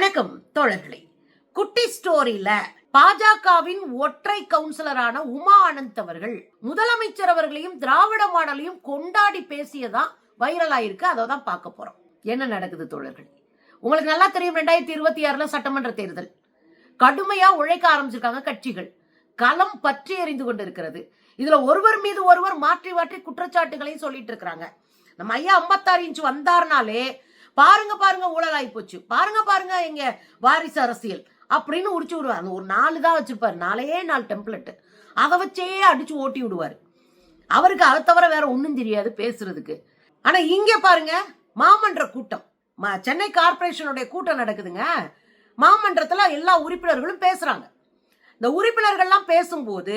வணக்கம் தோழர்களே. குட்டி ஸ்டோரியில பாஜகவின் ஒற்றை கவுன்சிலரான உமா அனந்த் அவர்கள் முதலமைச்சர் அவர்களையும் திராவிட மாடலையும் கொண்டாடி பேசியதான் வைரல் ஆயிருக்கு. அதை தான் பார்க்க போறோம். என்ன நடக்குது தோழர்கள்? உங்களுக்கு நல்லா தெரியும் ரெண்டாயிரத்தி இருபத்தி ஆறுல சட்டமன்ற தேர்தல். கடுமையா உழைக்க ஆரம்பிச்சிருக்காங்க கட்சிகள். களம் பற்றி எறிந்து கொண்டிருக்கிறது. இதுல ஒருவர் மீது ஒருவர் மாற்றி மாற்றி குற்றச்சாட்டுகளையும் சொல்லிட்டு இருக்கிறாங்க. நம்ம ஐயா ஐம்பத்தாறு இன்ச் வந்தாருனாலே பாருங்க பாருங்க ஊழலாகி போச்சு. பாருங்க பாருங்க எங்க வாரிசு அரசியல் அப்படின்னு உடிச்சு விடுவார். அந்த ஒரு நாலு தான் வச்சிருப்பாரு. நாலே நாலு டெம்ப்ளெட்டு அதை வச்சே அடிச்சு ஓட்டி விடுவார். அவருக்கு அதை தவிர வேற ஒன்றும் தெரியாது பேசுறதுக்கு. ஆனா இங்க பாருங்க மாமன்ற கூட்டம். சென்னை கார்ப்பரேஷனுடைய கூட்டம் நடக்குதுங்க. மாமன்றத்துல எல்லா உறுப்பினர்களும் பேசுறாங்க. இந்த உறுப்பினர்கள்லாம் பேசும்போது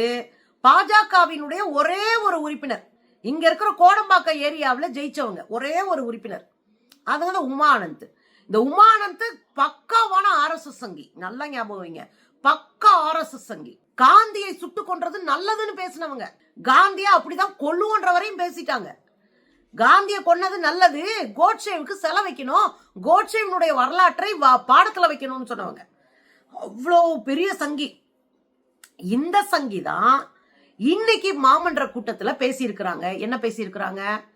பாஜகவினுடைய ஒரே ஒரு உறுப்பினர் இங்க இருக்கிற கோடம்பாக்கம் ஏரியாவில் ஜெயிச்சவங்க ஒரே ஒரு உறுப்பினர். அதாவது உமானந்த். இந்த உமானந்த் பக்காவான ஆர்எஸ்எஸ் சங்கி. நல்லா ஞாபகம் பக்கா ஆர்எஸ்எஸ் சங்கி. காந்தியை சுட்டு கொன்றது நல்லதுன்னு பேசினவங்க. காந்தியா அப்படிதான் கொல்லுவன்ற வரையும் பேசிட்டாங்க. காந்தியை கொன்னது நல்லது. கோட்ஷேவுக்கு செல வைக்கணும். கோட்ஷேவனுடைய வரலாற்றை வா- பாடத்துல வைக்கணும்னு சொன்னவங்க. அவ்வளோ பெரிய சங்கி. இந்த சங்கி தான் இன்னைக்கு மாமன்ற கூட்டத்துல பேசியிருக்கிறாங்க. என்ன பேசியிருக்கிறாங்க?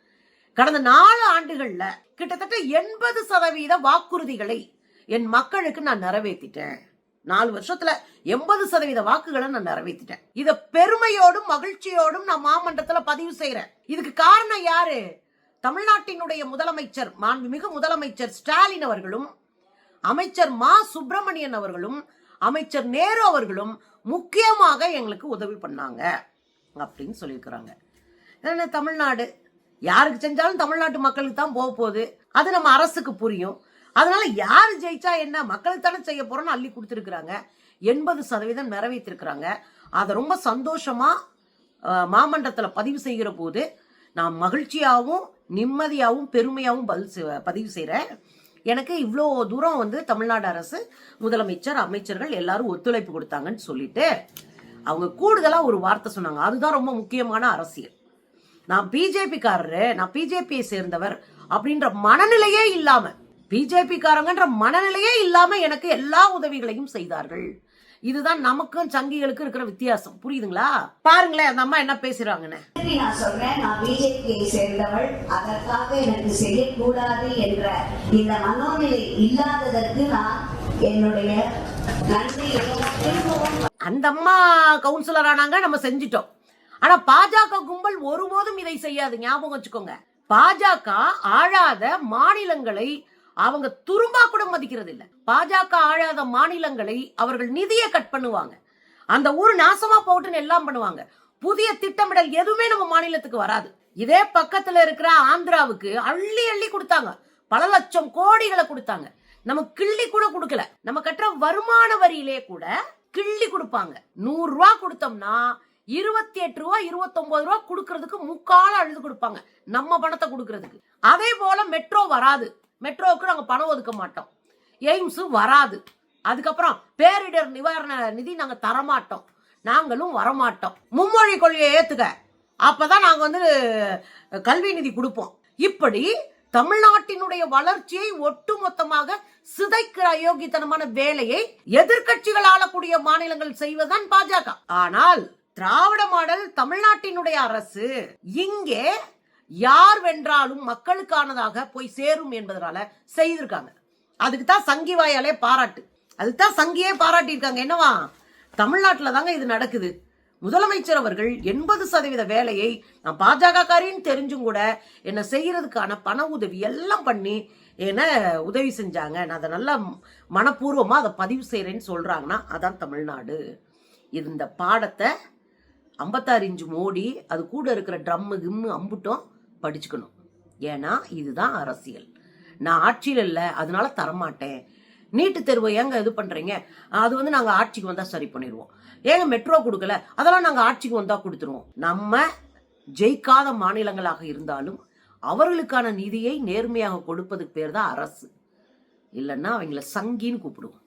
கடந்த நாலு ஆண்டுகள்ல கிட்டத்தட்ட எண்பது சதவீத வாக்குறுதிகளை என் மக்களுக்கு நான் நிறைவேற்றிட்டேன் நாலு வருஷத்துல எண்பது சதவீத வாக்குகளை நான் நிறைவேற்றிட்டேன் இத பெருமையோடும் மகிழ்ச்சியோடும் நான் மாமன்றத்துல பதிவு செய்யறேன் இதுக்கு காரணம் யாரு? தமிழ்நாட்டினுடைய முதலமைச்சர் மாண்புமிகு முதலமைச்சர் ஸ்டாலின் அவர்களும் அமைச்சர் மா சுப்பிரமணியன் அவர்களும் அமைச்சர் நேரு அவர்களும் முக்கியமாக எங்களுக்கு உதவி பண்ணாங்க அப்படின்னு சொல்லியிருக்கிறாங்க. என்ன தமிழ்நாடு? யாருக்கு செஞ்சாலும் தமிழ்நாட்டு மக்களுக்கு தான் போக போகுது. அது நம்ம அரசுக்கு புரியும். அதனால யார் ஜெயிச்சா என்ன? மக்களுக்கு தானே செய்ய போறோம்னு அள்ளி கொடுத்துருக்குறாங்க. எண்பது சதவீதம் நிறைவேற்றிருக்கிறாங்க. அதை ரொம்ப சந்தோஷமா மாமன்றத்தில் பதிவு செய்கிற போது நான் மகிழ்ச்சியாகவும் நிம்மதியாகவும் பெருமையாகவும் பதில் பதிவு செய்கிறேன் எனக்கு இவ்வளோ தூரம் வந்து தமிழ்நாடு அரசு முதலமைச்சர் அமைச்சர்கள் எல்லாரும் ஒத்துழைப்பு கொடுத்தாங்கன்னு சொல்லிட்டு அவங்க கூடுதலாக ஒரு வார்த்தை சொன்னாங்க. அதுதான் ரொம்ப முக்கியமான அரசியல். நான் பிஜேபி காரரு நான் பிஜேபியை சேர்ந்தவர் அப்படின்ற மனநிலையே இல்லாம பிஜேபி காரங்கன்ற மனநிலையே இல்லாம எனக்கு எல்லா உதவிகளையும் செய்தார்கள். இதுதான் நமக்கும் சங்கிகளுக்கும் இருக்கிற வித்தியாசம். புரியுதுங்களா? பாருங்களேன் அந்த அம்மா என்ன பேசுறாங்கன்னு. நான் சொல்றேன் நான் பிஜேபியை சேர்ந்தவள் அதற்காக எனக்கு செய்யக்கூடாது என்ற இந்த மனோநிலை இல்லாததற்கு நான் என்னுடைய நன்றியை அந்த அம்மா கவுன்சிலர் ஆனாங்க நம்ம செஞ்சிட்டோம். ஆனா பாஜக கும்பல் ஒருபோதும் இதை செய்யாது. ஞாபகம் வச்சுக்கோங்க. பாஜக ஆழாத மாநிலங்களை அவங்க துரும்பா கூட மதிக்கிறது இல்ல. பாஜக ஆழாத மாநிலங்களை அவர்கள் நிதியை கட் பண்ணுவாங்க. அந்த ஊர் நாசமா போட்டுன்னு எல்லாம் பண்ணுவாங்க. புதிய திட்டமிடல் எதுவுமே நம்ம மாநிலத்துக்கு வராது. இதே பக்கத்துல இருக்கிற ஆந்திராவுக்கு அள்ளி அள்ளி கொடுத்தாங்க. பல லட்சம் கோடிகளை கொடுத்தாங்க. நம்ம கிள்ளி கூட கொடுக்கல. நம்ம கட்டுற வருமான வரியிலே கூட கிள்ளி கொடுப்பாங்க. நூறு ரூபா கொடுத்தோம்னா இருபத்தி எட்டு ரூபா இருபத்தொன்பது ரூபா கொடுக்கறதுக்கு முக்கால அழுது கொடுப்பாங்க. நம்ம பணத்தை கொடுக்கறதுக்கு. அதே போல மெட்ரோ வராது. மெட்ரோவுக்கு நாங்க பணம் ஒதுக்க மாட்டோம். எய்ம்ஸ் வராது. அதுக்கப்புறம் பேரிடர் நிவாரண நிதி நாங்க தரமாட்டோம். நாங்களும் வரமாட்டோம். மும்மொழி கொள்கையை ஏத்துக்க அப்பதான் நாங்க வந்து கல்வி நிதி கொடுப்போம். இப்படி தமிழ்நாட்டினுடைய வளர்ச்சியை ஒட்டுமொத்தமாக சிதைக்கிற அயோக்கியத்தனமான வேலையை எதிர்க்கட்சிகள் ஆளக்கூடிய மாநிலங்கள் செய்வதுதான் பாஜக. ஆனால் திராவிட மாடல் தமிழ்நாட்டினுடைய அரசு இங்கே யார் வென்றாலும் மக்களுக்கானதாக போய் சேரும் என்பதனால செய்திருக்காங்க. அதுக்கு தான் சங்கி வாயாலே பாராட்டு. அதுக்கு தான் சங்கியே பாராட்டியிருக்காங்க. என்னவா? தமிழ்நாட்டில் தாங்க இது நடக்குது. முதலமைச்சர் அவர்கள் எண்பது சதவீத வேலையை நான் பாஜகக்காரின்னு தெரிஞ்சும் கூட என்னை செய்யறதுக்கான பண உதவி எல்லாம் பண்ணி என்ன உதவி செஞ்சாங்க. நான் அதை நல்லா மனப்பூர்வமாக அதை பதிவு செய்கிறேன்னு சொல்கிறாங்கன்னா அதான் தமிழ்நாடு. இந்த பாடத்தை ஐம்பத்தாறு இன்ச்சு மோடி அது கூட இருக்கிற ட்ரம்மு கிம்மு அம்புட்டும் படிச்சுக்கணும். ஏன்னா இதுதான் அரசியல். நான் ஆட்சியில் இல்லை அதனால தரமாட்டேன். நீட்டு தேர்வை ஏங்க இது பண்ணுறீங்க அது வந்து நாங்கள் ஆட்சிக்கு வந்தால் சரி பண்ணிடுவோம். ஏங்க மெட்ரோ கொடுக்கல? அதெல்லாம் நாங்கள் ஆட்சிக்கு வந்தால் கொடுத்துருவோம். நம்ம ஜெயிக்காத மாநிலங்களாக இருந்தாலும் அவர்களுக்கான நிதியை நேர்மையாக கொடுப்பதுக்கு பேர் தான் அரசு. இல்லைன்னா அவங்கள சங்கின்னு கூப்பிடுவோம்.